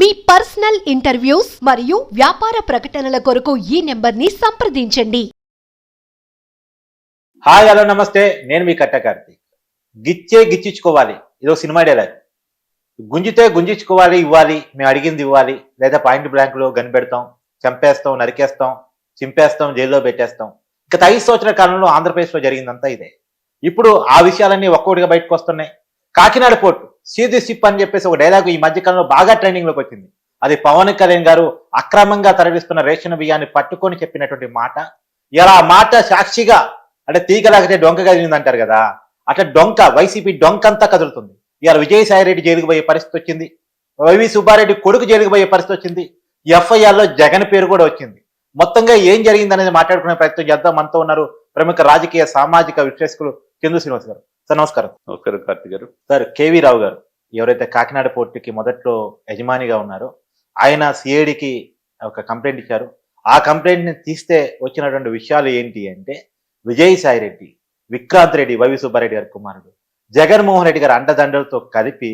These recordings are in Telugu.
మీ పర్సనల్ ఇంటర్వ్యూస్ మరియు వ్యాపార ప్రకటనల కొరకు ఈ నెంబర్ని సంప్రదించండి. హాయ్ హలో నమస్తే. నేను మీ కట్ట కార్తీక్. గిచ్చే గిచ్చించుకోవాలి ఇదో సినిమా డైలాగ్. గుంజితే గుంజించుకోవాలి ఇవ్వాలి. మేము అడిగింది ఇవ్వాలి. లేదా పాయింట్ బ్లాంక్లో చంపేస్తాం నరికేస్తాం చింపేస్తాం జైల్లో పెట్టేస్తాం. గత ఐదు సంవత్సరాల కాలంలో ఆంధ్రప్రదేశ్లో జరిగిందంతా ఇదే. ఇప్పుడు ఆ విషయాలన్నీ ఒక్కొక్కటిగా బయటకు వస్తున్నాయి. కాకినాడ పోర్టు. సీది సిప్ అని చెప్పేసి ఒక డైలాగ్ ఈ మధ్యకాలంలో బాగా ట్రైనింగ్లోకి వచ్చింది. అది పవన్ కళ్యాణ్ గారు అక్రమంగా తరలిస్తున్న రేషన్ బియ్యాన్ని పట్టుకొని చెప్పినటువంటి మాట. ఇలా ఆ మాట సాక్షిగా అంటే తీగలాగితే డొంక కదిలింది అంటారు కదా. అట్లా డొంక వైసీపీ డొంక అంతా కదులుతుంది. ఇవాళ విజయసాయి రెడ్డి జైలుకు పోయే పరిస్థితి వచ్చింది. వైవి సుబ్బారెడ్డి కొడుకు జైలుకు పోయే పరిస్థితి వచ్చింది. ఎఫ్ఐఆర్లో జగన్ పేరు కూడా వచ్చింది. మొత్తంగా ఏం జరిగింది అనేది మాట్లాడుకునే ప్రయత్నం చేద్దాం. మనతో ఉన్నారు ప్రముఖ రాజకీయ సామాజిక విశ్లేషకులు చంద్ర శ్రీనివాస్ గారు. సార్ నమస్కారం. నమస్కారం కార్తీక్ గారు. సార్ కేవీ రావు గారు ఎవరైతే కాకినాడ పోర్టుకి మొదట్లో యజమానిగా ఉన్నారో ఆయన సిఐడికి ఒక కంప్లైంట్ ఇచ్చారు. ఆ కంప్లైంట్ని తీస్తే వచ్చినటువంటి విషయాలు ఏంటి అంటే విజయసాయి రెడ్డి విక్రాంత్ రెడ్డి వైవి సుబ్బారెడ్డి గారి కుమారుడు జగన్మోహన్ రెడ్డి గారి అండదండలతో కలిపి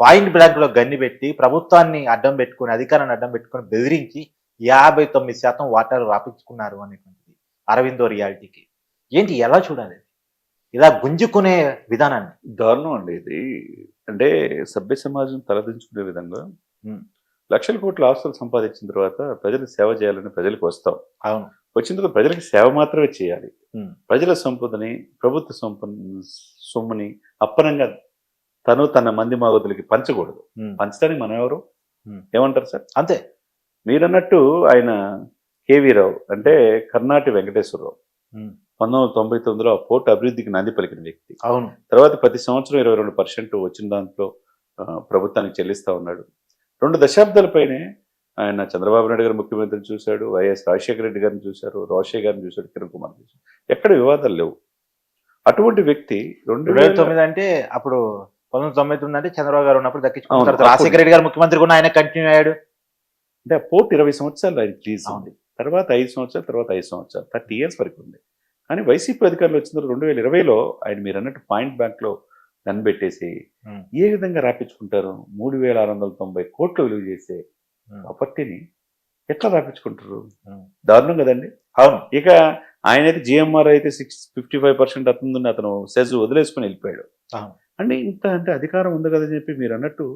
పాయింట్ బ్లాంక్లో గన్ని పెట్టి ప్రభుత్వాన్ని అడ్డం పెట్టుకుని అధికారాన్ని అడ్డం పెట్టుకుని బెదిరించి యాభై తొమ్మిది శాతం వాటాలు రాపించుకున్నారు అనేటువంటిది అరవిందో రియాలిటీకి. ఏంటి ఎలా చూడాలి? ఇలా గుంజుకునే విధానాన్ని దారుణం అండి ఇది అంటే సభ్య సమాజం తలదించుకునే విధంగా. లక్షల కోట్ల ఆస్తులు సంపాదించిన తర్వాత ప్రజలకు సేవ చేయాలని ప్రజలకు వస్తాం అవును వచ్చిన తర్వాత ప్రజలకు సేవ మాత్రమే చేయాలి. ప్రజల సంపదని ప్రభుత్వ సంప సొమ్ముని అప్పనంగా తను తన మంది మాగతులకి పంచకూడదు. పంచడానికి మనం ఎవరు. ఏమంటారు సార్ అంతే మీరన్నట్టు ఆయన కేవీ రావు అంటే కర్ణాటి వెంకటేశ్వరరావు. పంతొమ్మిది వందల తొంభై తొమ్మిదిలో పోర్టు అభివృద్ధికి నాంది పలికిన వ్యక్తి. అవును. తర్వాత ప్రతి సంవత్సరం ఇరవై రెండు పర్సెంట్ వచ్చిన దాంట్లో ప్రభుత్వానికి చెల్లిస్తా ఉన్నాడు. రెండు దశాబ్దాల పైనే ఆయన చంద్రబాబు నాయుడు గారు ముఖ్యమంత్రిని చూశాడు వైఎస్ రాజశేఖర రెడ్డి గారిని చూశారు రోషయ్య గారిని చూశాడు కిరణ్ కుమార్ చూశాడు. ఎక్కడ వివాదాలు లేవు. అటువంటి వ్యక్తి రెండు వేల తొమ్మిది అంటే అప్పుడు పంతొమ్మిది తొంభై తొమ్మిది అంటే చంద్రబాబు గారు ఉన్నప్పుడు దక్కించుకున్న అవును, తర్వాత అప్పుడు. రాజశేఖర రెడ్డి గారు ముఖ్యమంత్రి కూడా ఆయన కంటిన్యూ అయ్యాడు. అంటే పోర్ట్ ఇరవై సంవత్సరాలు ఆయన రిలీజ్. ఉంది తర్వాత ఐదు సంవత్సరాలు తర్వాత ఐదు సంవత్సరాలు థర్టీ ఇయర్స్ వరకు ఉంది. కానీ వైసీపీ అధికారులు వచ్చిన తర్వాత రెండు వేల ఇరవైలో ఆయన మీరు అన్నట్టు పాయింట్ బ్యాంక్లో గన్ పెట్టేసి ఉమ్. ఏ విధంగా రాపించుకుంటారు మూడు వేల ఆరు వందల తొంభై కోట్లు విలువ చేసే. ప్రాపర్టీని ఎట్లా రాపించుకుంటారు. దారుణం కదండి అవును ఇక ఆయన అయితే జిఎంఆర్ అయితే సిక్స్ ఫిఫ్టీ ఫైవ్ పర్సెంట్ అతుందని అతను సెజ్ వదిలేసుకుని వెళ్ళిపోయాడు. అంటే ఇంత అంటే అధికారం ఉంది కదని చెప్పి మీరు అన్నట్టు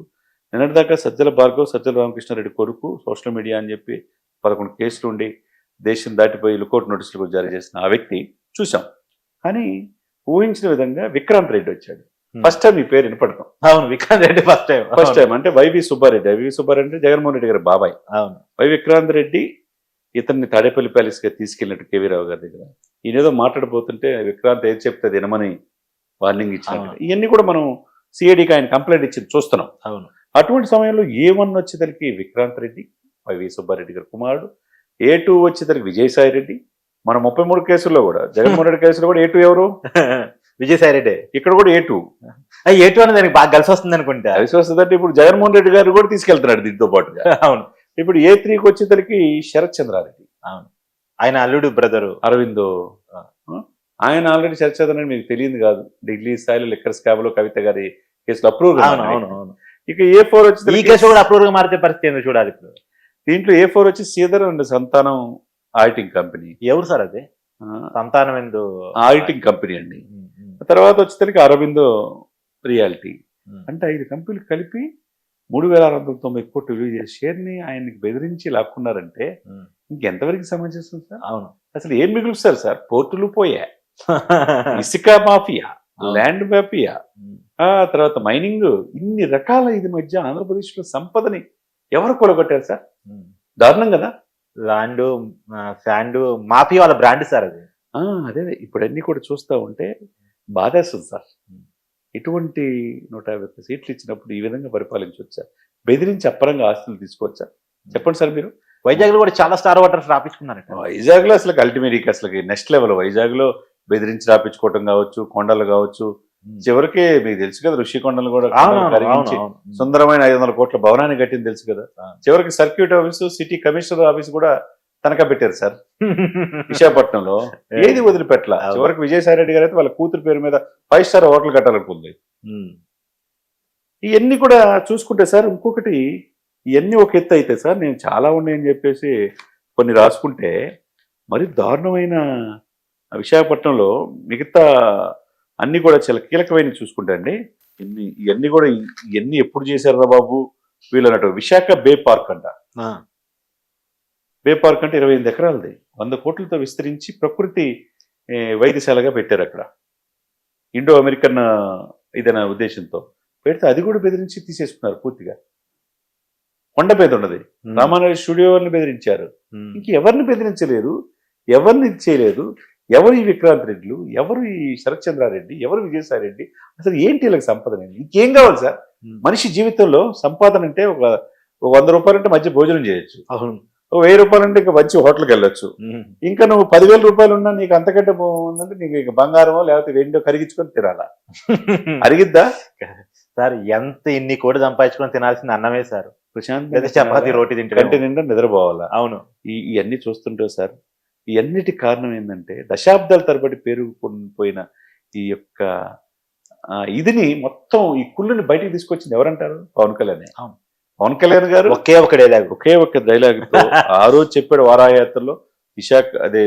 నిన్నటిదాకా సజ్జల భార్గవ్ సజ్జల రామకృష్ణారెడ్డి కొడుకు సోషల్ మీడియా అని చెప్పి పదకొండు కేసులు ఉండి దేశం దాటిపోయి లుకౌట్ నోటీసులు జారీ చేసిన ఆ వ్యక్తి చూసాం కానీ ఊహించిన విధంగా విక్రాంత్ రెడ్డి వచ్చాడు. ఫస్ట్ టైం ఈ పేరు వినపడతాం. అవును Vikrant Reddy first time first time అంటే వైవి సుబ్బారెడ్డి. వైవి సుబ్బారెడ్డి అంటే జగన్మోహన్ రెడ్డి గారి బాబాయ్. అవును. వై విక్రాంత్ రెడ్డి ఇతన్ని తాడేపల్లి ప్యాలెస్గా తీసుకెళ్ళినట్టు కేవీ రావు గారి దగ్గర. ఈయన ఏదో మాట్లాడబోతుంటే విక్రాంత్ ఏది చెప్తే అది వినమని వార్నింగ్ ఇచ్చినట్టు. ఇవన్నీ కూడా మనం సిఐడికి ఆయన కంప్లైంట్ ఇచ్చి చూస్తున్నాం. అవును. అటువంటి సమయంలో ఏ వన్ వచ్చేసరికి విక్రాంత్ రెడ్డి వైవి సుబ్బారెడ్డి గారి కుమారుడు ఏ టూ వచ్చేసరికి విజయసాయి రెడ్డి మన ముప్పై మూడు కేసుల్లో కూడా. జగన్మోహన్ రెడ్డి కేసులో కూడా ఏ టూ ఎవరు? విజయసాయి రెడ్డి. ఇక్కడ కూడా ఏ టూ. ఏ టూ అనేది దానికి బాగా కలిసి వస్తుంది అనుకుంటా. అవిశ్వాసంటే ఇప్పుడు జగన్మోహన్ రెడ్డి గారు కూడా తీసుకెళ్తున్నాడు దీంతో పాటుగా. అవును. ఇప్పుడు ఏ త్రీకి వచ్చేసరికి శరత్ చంద్రారెడ్డి. అవును. ఆయన అల్లుడు బ్రదరు. అరవిందో. ఆయన ఆల్రెడీ చర్చ చేద్దానని మీకు తెలియదు కాదు. ఢిల్లీ స్థాయిలో లిక్కర్ స్కాబ్లో కవిత గారి కేసులో అప్రూవ్ అవును అవును అవును. ఇక ఏ ఫోర్ ఈ వచ్చి కేసు కూడా అప్రూవ్గా మారితే పరిస్థితి ఏందో చూడాలి ఇప్పుడు. దీంట్లో ఏ ఫోర్ వచ్చి సీదర్ అండ్ సంతానం ఆడిటింగ్ కంపెనీ ఎవరు సార్ అది? సంతానం ఎందు ఆడిటింగ్ కంపెనీ అండి. తర్వాత వచ్చేసరికి అరవిందో రియాలిటీ. అంటే ఐదు కంపెనీలు కలిపి మూడు వేల ఆరు వందల తొంభై కోట్లు విలువ చేసే షేర్ని ఆయనకి బెదిరించి లాక్కున్నారంటే. ఇంకెంతవరకు సమంజసం సార్? అవును. అసలు ఏం మిగులుస్తారు సార్? పోర్టులు పోయా ఇసుక మాఫియా ల్యాండ్ మాఫియా. ఆ తర్వాత మైనింగ్ ఇన్ని రకాల ఇది మధ్య ఆంధ్రప్రదేశ్లో సంపదని ఎవరు కూడగొట్టారు సార్. దారుణం కదా. ల్యాండ్ శాండ్ మాఫీ వాళ్ళ బ్రాండ్ సార్ అది. అదే ఇప్పుడు అన్ని కూడా చూస్తూ ఉంటే బాధేస్తుంది సార్. ఇటువంటి నూట యాభై ఒక్క సీట్లు ఇచ్చినప్పుడు ఈ విధంగా పరిపాలించవచ్చా బెదిరించి అప్పరంగా ఆస్తులు తీసుకోవచ్చా? చెప్పండి సార్ మీరు. వైజాగ్లో కూడా చాలా స్టార్ వాటర్స్ రాపించుకున్నారట వైజాగ్లో అసలు అల్టిమేట్ అసలు నెక్స్ట్ లెవెల్. వైజాగ్లో బెదిరించి రాపించుకోవటం కావచ్చు కొండలు కావచ్చు. చివరికి మీకు తెలుసు కదా ఋషికొండలు కూడా. సుందరమైన ఐదు వందల కోట్ల భవనాన్ని కట్టింది తెలుసు కదా. చివరికి circuit office city commissioner office కూడా తనఖా పెట్టారు సార్ విశాఖపట్నంలో ఏది వదిలిపెట్టల. చివరికి విజయసాయి రెడ్డి గారు అయితే వాళ్ళ కూతురు పేరు మీద ఫైవ్ స్టార్ హోటల్ కట్టాలనుకుంది. ఇవన్నీ కూడా చూసుకుంటే సార్ ఇంకొకటి ఇవన్నీ ఒక ఎత్తు అయితే సార్ నేను చాలా ఉన్నాయని చెప్పేసి కొన్ని రాసుకుంటే మరి దారుణమైన విశాఖపట్నంలో మిగతా అన్ని కూడా చాలా కీలకమైన చూసుకుంటే అండి ఇన్ని ఇవన్నీ కూడా ఇవన్నీ ఎప్పుడు చేశారా బాబు? వీళ్ళు అన్నట్టు విశాఖ బే పార్క్ అంట. బే పార్క్ అంటే ఇరవై ఎనిమిది ఎకరాలది. వంద కోట్లతో విస్తరించి ప్రకృతి వైద్యశాలగా పెట్టారు అక్కడ. ఇండో అమెరికన్ ఇదైన ఉద్దేశంతో. పెడితే అది కూడా బెదిరించి తీసేసుకున్నారు పూర్తిగా. కొండ మీద ఉన్నది. రామానాయుడు స్టూడియోని బెదిరించారు. ఉమ్, ఇంక ఎవరిని బెదిరించలేదు? ఎవరిని చేయలేదు? ఎవరు ఈ విక్రాంత్ రెడ్డిలు? ఎవరు ఈ శరత్ చంద్రారెడ్డి ఎవరు విజయసాయి రెడ్డి అసలు ఏంటి వీళ్ళకి సంపాదన? ఇంకేం కావాలి సార్. మనిషి జీవితంలో సంపాదన అంటే ఒక వంద రూపాయలు అంటే మంచి భోజనం చేయొచ్చు. అవును. ఒక వెయ్యి రూపాయలు అంటే ఇంకా మంచి హోటల్కి వెళ్ళొచ్చు. ఇంకా నువ్వు పదివేల రూపాయలు ఉన్నా నీకు అంతకంటే బాగుందంటే నీకు ఇక బంగారమో లేకపోతే వెండో కరిగించుకొని తినాలా? అరిగిద్దా? సార్ ఎంత ఇన్ని కోడి సంపాదించుకొని తినాల్సింది అన్నమే సార్. ప్రశాంత్ చపాతి రోటీ కంటి తింటే నిండా నిద్రపోవాలా? అవును. ఈ ఇవన్నీ చూస్తుంటే సార్ ఇవన్నిటి కారణం ఏంటంటే దశాబ్దాల తరబడి పెరుగుకొని పోయిన ఈ యొక్క ఇదిని మొత్తం ఈ కుళ్ళుని బయటికి తీసుకొచ్చింది ఎవరంటారు? పవన్ కళ్యాణ్. పవన్ కళ్యాణ్ గారు ఒకే ఒక డైలాగ్ ఒకే ఒక్క డైలాగ్ ఆ రోజు చెప్పాడు వారాయాత్రలో విశాఖ అదే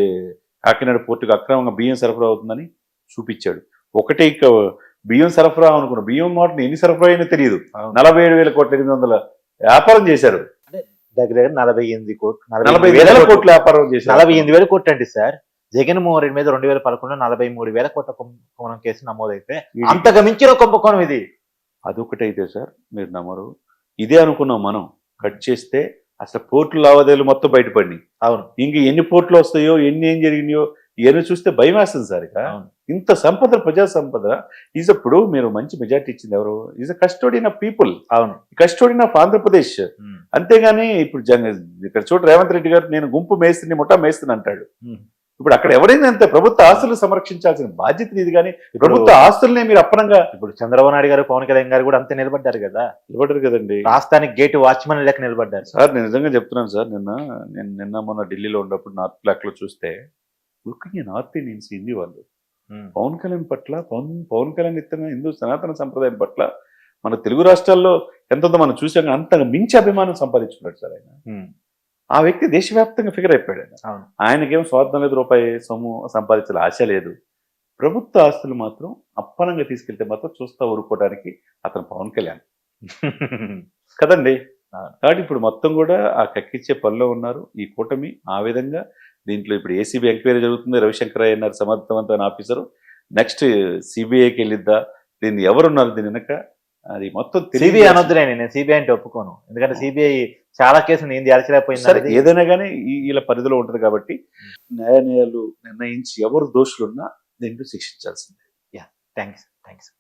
కాకినాడ పోర్టుకు అక్రమంగా బియ్యం సరఫరా అవుతుందని చూపించాడు. ఒకటే ఇక బియ్యం సరఫరా అనుకున్న బియ్యం మాటని ఎన్ని సరఫరా అయినా తెలియదు. నలభై ఏడు వేల కోట్ల ఎనిమిది వందల వ్యాపారం చేశారు. దగ్గర దగ్గర నలభై ఎనిమిది కోట్లు నలభై వేల కోట్లు. వ్యాపారం చేశారు. నలభై ఎనిమిది వేల కోట్లు అండి సార్. జగన్మోహన్ రెడ్డి మీద రెండు వేల పదకొండులో నలభై మూడు వేల కోట్ల కుంభకోణం కేసు నమోదైతే అంతగా మించిన కుంభకోణం ఇది. అదొకటైతే సార్ మీరు నమ్మరు. ఇదే అనుకున్నాం మనం. కట్ చేస్తే అసలు పోర్టు లావాదేవీలు మొత్తం బయటపడినాయి. అవును. ఇంక ఎన్ని పోర్టులు వస్తాయో ఎన్ని ఏం జరిగినాయో ఇవన్నీ చూస్తే భయం వేస్తుంది సార్ ఇక. ఇంత సంపద ప్రజా సంపద. ఈజ్ అప్పుడు మీరు మంచి మెజార్టీ ఇచ్చింది ఎవరు? Is a custodian of people. అవును. Custodian of Andhra Pradesh. అంతేగాని ఇప్పుడు ఇక్కడ చూడ రేవంత్ రెడ్డి గారు నేను గుంపు మేస్త్రిని ముఠా మేస్త్రిని అంటాడు. ఇప్పుడు అక్కడ ఎవరైనా అంతే ప్రభుత్వ ఆస్తులు సంరక్షించాల్సిన బాధ్యత ఇది కానీ ప్రభుత్వ ఆస్తుల్నే మీరు అప్పనంగా ఇప్పుడు చంద్రబాబు నాయుడు గారు పవన్ కళ్యాణ్ గారు కూడా అంతే నిలబడ్డారు కదా. ఇవ్వడరు కదండి. రాష్ట్రానికి గేట్ వాచ్మెన్ లెక్క నిలబడ్డారు. సార్ నేను నిజంగా చెప్తున్నాను సార్ నిన్న నేను నిన్న మొన్న ఢిల్లీలో ఉన్నప్పుడు నార్త్ బ్లాక్లో చూస్తే లుకింగ్ నార్త్ ఇండియన్స్ హిందీ వాళ్ళు. పవన్ కళ్యాణ్ పట్ల పవన్ పవన్ కళ్యాణ్ ఇతర హిందూ సనాతన సంప్రదాయం పట్ల మన తెలుగు రాష్ట్రాల్లో ఎంతో మనం చూసాం అంతగా మించి అభిమానం సంపాదించుకున్నాడు సార్ ఆయన. ఆ వ్యక్తి దేశవ్యాప్తంగా ఫిగర్ అయిపోయాడు ఆయన. ఆయనకేం స్వార్థం లేదు రూపాయి సొమ్ము సంపాదించాలి ఆశ లేదు. ప్రభుత్వ ఆస్తులు మాత్రం అప్పనంగా తీసుకెళ్తే మాత్రం చూస్తా ఊరుకోవడానికి అతను పవన్ కళ్యాణ్. కదండి. కాబట్టి ఇప్పుడు మొత్తం కూడా ఆ కక్కిచ్చే పనిలో ఉన్నారు. ఈ కూటమి ఆ విధంగా దీంట్లో ఇప్పుడు ఏసీబీ ఎంక్వైరీ జరుగుతుంది. రవిశంకర్ అయ్యన్నారు సమర్థవంతమైన ఆఫీసరు. నెక్స్ట్ సిబిఐకి వెళ్ళిద్దా? దీన్ని ఎవరున్నారు దీని వెనక? అది మొత్తం సిబిఐ అనొద్దులేండి నేను. సిబిఐ అంటే ఒప్పుకోను. ఎందుకంటే సిబిఐ చాలా కేసులు నేను తేల్చలేకపోయింది సరే ఏదైనా కానీ వీళ్ళ పరిధిలో ఉంటుంది కాబట్టి న్యాయ నిర్ణయించి ఎవరు దోషులున్నా దీంట్లో శిక్షించాల్సిందే. Thanks thanks